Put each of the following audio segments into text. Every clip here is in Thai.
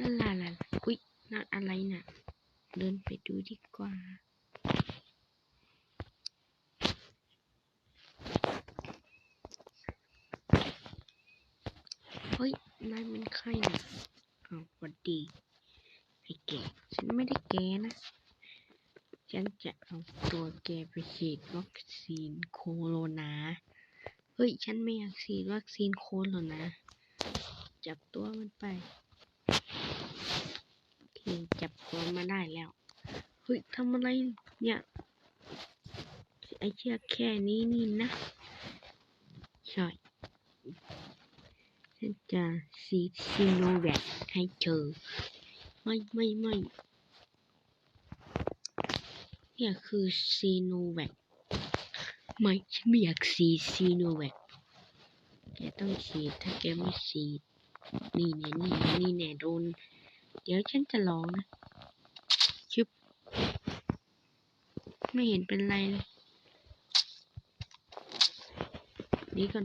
ลาลาลาอุ้ยนั่นอะไรน่ะ เดินไปดูดีกว่า เฮ้ยนายเป็นใครนะอ้าวสวัสดีไอ้แกฉันไม่ได้แกนะ ฉันจะเอาตัวแกไปฉีดวัคซีนโคโรนา เฮ้ย ฉันไม่อยากฉีดวัคซีนโคโรนา จับตัวมันไป โอเคจับตัวมาได้แล้ว เฮ้ยทำอะไรเนี่ย ไอเชือกแค่นี้นี่นะใช่ฉันจะซีซีโนแวคให้เธอ ไม่ไม่ไม่เนี่ยคือซีโนแวคไม่ฉันไม่อยากซีซีโนแวคแกต้องฉีดถ้าแกไม่ฉีดนี่เนี่ยนี่เนี่ยนี่เนี่ยโดน เดี๋ยวฉันจะลองนะชึบไม่เห็นเป็นไรเลยนี่ก่อน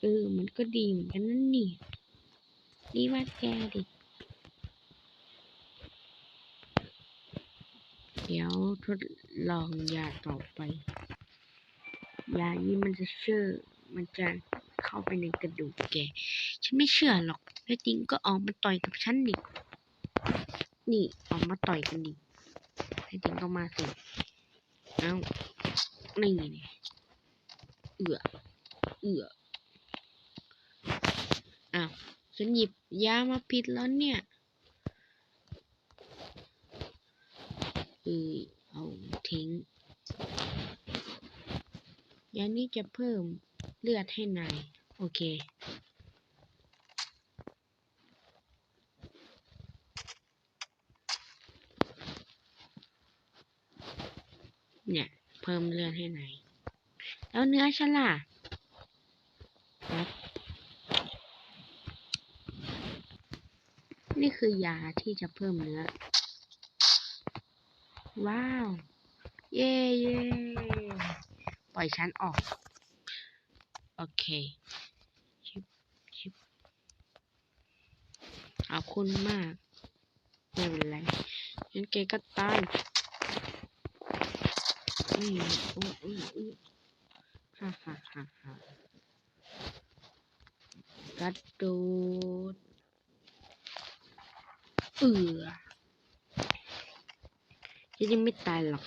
เออ มันก็ดีเหมือนกันนั่นนี่นี่ว่าแกดิ เดี๋ยวทดลองยาต่อไป ยานี้มันจะเชื่อมันจะ เข้าไปในกระดูกแก ฉันไม่เชื่อหรอกแท้จริงก็ออกมาต่อยกับฉันดิ นี่ออกมาต่อยกันดิแท้จริงก็มาสิ เอ้า นี่นี่เอือเอืออ้าวฉันหยิบยามาผิดแล้วเนี่ยเออเอาทิ้งยานี้จะเพิ่ม เลือดให้นาย โอเค เนี่ย เพิ่มเลือดให้นาย แล้วเนื้อฉันล่ะครับนี่คือยาที่จะเพิ่มเนื้อ ว้าว เย่เย่ปล่อยฉันออก โอเค ชิบชิบขอบคุณมาก ไม่เป็นไรงั้นแกก็ตายอืมอืออืออือฮ่าฮ่าฮ่าฮ่ากระโดดเอือฉันยังไม่ตายหรอก